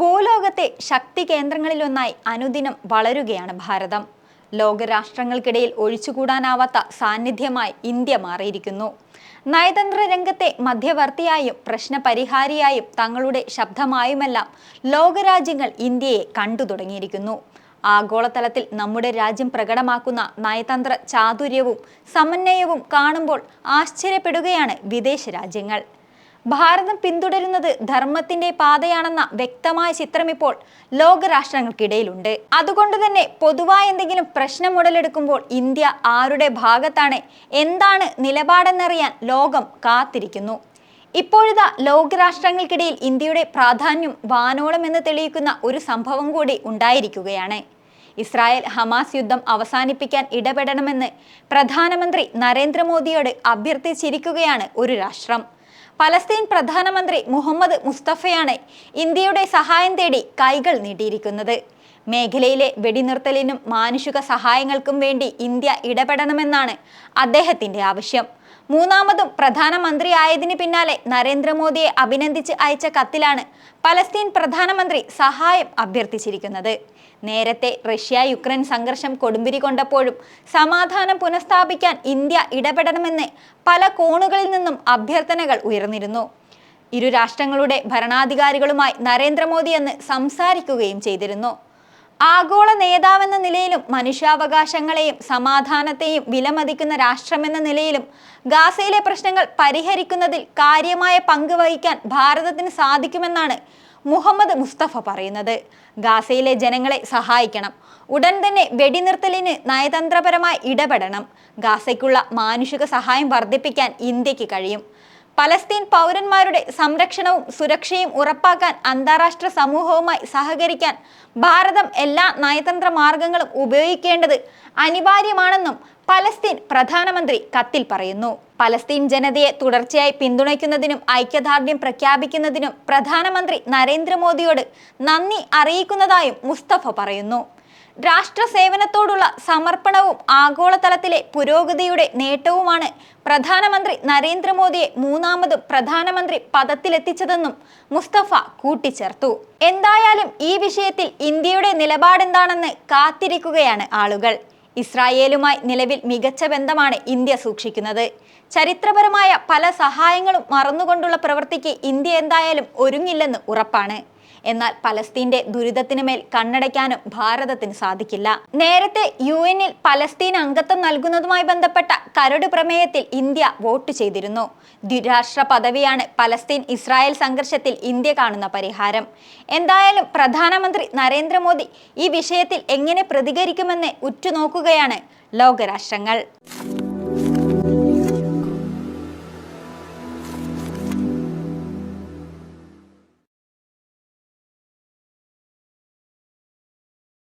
ഭൂലോകത്തെ ശക്തി കേന്ദ്രങ്ങളിലൊന്നായി അനുദിനം വളരുകയാണ് ഭാരതം. ലോകരാഷ്ട്രങ്ങൾക്കിടയിൽ ഒഴിച്ചുകൂടാനാവാത്ത സാന്നിധ്യമായി ഇന്ത്യ മാറിയിരിക്കുന്നു. നയതന്ത്ര രംഗത്തെ മധ്യവർത്തിയായും പ്രശ്നപരിഹാരിയായും തങ്ങളുടെ ശബ്ദമായുമെല്ലാം ലോകരാജ്യങ്ങൾ ഇന്ത്യയെ കണ്ടു തുടങ്ങിയിരിക്കുന്നു. ആഗോളതലത്തിൽ നമ്മുടെ രാജ്യം പ്രകടമാക്കുന്ന നയതന്ത്ര ചാതുര്യവും സമന്വയവും കാണുമ്പോൾ ആശ്ചര്യപ്പെടുകയാണ് വിദേശ രാജ്യങ്ങൾ. ഭാരതം പിന്തുടരുന്നത് ധർമ്മത്തിന്റെ പാതയാണെന്ന വ്യക്തമായ ചിത്രം ഇപ്പോൾ ലോകരാഷ്ട്രങ്ങൾക്കിടയിലുണ്ട്. അതുകൊണ്ട് തന്നെ പൊതുവായ എന്തെങ്കിലും പ്രശ്നം ഉടലെടുക്കുമ്പോൾ ഇന്ത്യ ആരുടെ ഭാഗത്താണ് എന്താണ് നിലപാടെന്നറിയാൻ ലോകം കാത്തിരിക്കുന്നു. ഇപ്പോഴിതാ ലോകരാഷ്ട്രങ്ങൾക്കിടയിൽ ഇന്ത്യയുടെ പ്രാധാന്യം വാനോളം എന്ന് തെളിയിക്കുന്ന ഒരു സംഭവം കൂടി ഉണ്ടായിരിക്കുകയാണ്. ഇസ്രായേൽ ഹമാസ് യുദ്ധം അവസാനിപ്പിക്കാൻ ഇടപെടണമെന്ന് പ്രധാനമന്ത്രി നരേന്ദ്രമോദിയോട് അഭ്യർത്ഥിച്ചിരിക്കുകയാണ് ഒരു രാഷ്ട്രം. പലസ്തീൻ പ്രധാനമന്ത്രി മുഹമ്മദ് മുസ്തഫയാണ് ഇന്ത്യയുടെ സഹായം തേടി കൈകൾ നീട്ടിയിരിക്കുന്നത്. മേഖലയിലെ വെടിനിർത്തലിനും മാനുഷിക സഹായങ്ങൾക്കും വേണ്ടി ഇന്ത്യ ഇടപെടണമെന്നാണ് അദ്ദേഹത്തിന്റെ ആവശ്യം. മൂന്നാമതും പ്രധാനമന്ത്രിയായതിന് പിന്നാലെ നരേന്ദ്രമോദിയെ അഭിനന്ദിച്ച് അയച്ച കത്തിലാണ് പലസ്തീൻ പ്രധാനമന്ത്രി സഹായം അഭ്യർത്ഥിച്ചിരിക്കുന്നത്. നേരത്തെ റഷ്യ യുക്രൈൻ സംഘർഷം കൊടുമ്പിരി കൊണ്ടപ്പോഴും സമാധാനം പുനഃസ്ഥാപിക്കാൻ ഇന്ത്യ ഇടപെടണമെന്ന് പല കോണുകളിൽ നിന്നും അഭ്യർത്ഥനകൾ ഉയർന്നിരുന്നു. ഇരു രാഷ്ട്രങ്ങളുടെ ഭരണാധികാരികളുമായി നരേന്ദ്രമോദി അന്ന് സംസാരിക്കുകയും ചെയ്തിരുന്നു. ആഗോള നേതാവെന്ന നിലയിലും മനുഷ്യാവകാശങ്ങളെയും സമാധാനത്തെയും വിലമതിക്കുന്ന രാഷ്ട്രമെന്ന നിലയിലും ഗാസയിലെ പ്രശ്നങ്ങൾ പരിഹരിക്കുന്നതിൽ കാര്യമായ പങ്ക് വഹിക്കാൻ ഭാരതത്തിന് സാധിക്കുമെന്നാണ് മുഹമ്മദ് മുസ്തഫ പറയുന്നത്. ഗാസയിലെ ജനങ്ങളെ സഹായിക്കണം. ഉടൻ തന്നെ വെടിനിർത്തലിന് നയതന്ത്രപരമായി ഇടപെടണം. ഗാസയ്ക്കുള്ള മാനുഷിക സഹായം വർദ്ധിപ്പിക്കാൻ ഇന്ത്യയ്ക്ക് കഴിയും. പലസ്തീൻ പൗരന്മാരുടെ സംരക്ഷണവും സുരക്ഷയും ഉറപ്പാക്കാൻ അന്താരാഷ്ട്ര സമൂഹവുമായി സഹകരിക്കാൻ ഭാരതം എല്ലാ നയതന്ത്ര മാർഗങ്ങളും ഉപയോഗിക്കേണ്ടത് അനിവാര്യമാണെന്നും പലസ്തീൻ പ്രധാനമന്ത്രി കത്തിൽ പറയുന്നു. പലസ്തീൻ ജനതയെ തുടർച്ചയായി പിന്തുണയ്ക്കുന്നതിനും ഐക്യദാർഢ്യം പ്രഖ്യാപിക്കുന്നതിനും പ്രധാനമന്ത്രി നരേന്ദ്രമോദിയോട് നന്ദി അറിയിക്കുന്നതായും മുസ്തഫ പറയുന്നു. രാഷ്ട്ര സേവനത്തോടുള്ള സമർപ്പണവും ആഗോളതലത്തിലെ പുരോഗതിയുടെ നേട്ടവുമാണ് പ്രധാനമന്ത്രി നരേന്ദ്രമോദിയെ മൂന്നാമതും പ്രധാനമന്ത്രി പദത്തിലെത്തിച്ചതെന്നും മുസ്തഫ കൂട്ടിച്ചേർത്തു. എന്തായാലും ഈ വിഷയത്തിൽ ഇന്ത്യയുടെ നിലപാടെന്താണെന്ന് കാത്തിരിക്കുകയാണ് ആളുകൾ. ഇസ്രായേലുമായി നിലവിൽ മികച്ച ബന്ധമാണ് ഇന്ത്യ സൂക്ഷിക്കുന്നത്. ചരിത്രപരമായ പല സഹായങ്ങളും മറന്നുകൊണ്ടുള്ള പ്രവൃത്തിക്ക് ഇന്ത്യ എന്തായാലും ഒരുങ്ങില്ലെന്ന് ഉറപ്പാണ്. എന്നാൽ പലസ്തീന്റെ ദുരിതത്തിന് മേൽ കണ്ണടയ്ക്കാനും ഭാരതത്തിന് സാധിക്കില്ല. നേരത്തെ യു എന്നിൽ പലസ്തീൻ അംഗത്വം നൽകുന്നതുമായി ബന്ധപ്പെട്ട കരട് പ്രമേയത്തിൽ ഇന്ത്യ വോട്ട് ചെയ്തിരുന്നു. ദ്വിരാഷ്ട്ര പദവിയാണ് പലസ്തീൻ ഇസ്രായേൽ സംഘർഷത്തിൽ ഇന്ത്യ കാണുന്ന പരിഹാരം. എന്തായാലും പ്രധാനമന്ത്രി നരേന്ദ്രമോദി ഈ വിഷയത്തിൽ എങ്ങനെ പ്രതികരിക്കുമെന്ന് ഉറ്റുനോക്കുകയാണ് ലോകരാഷ്ട്രങ്ങൾ.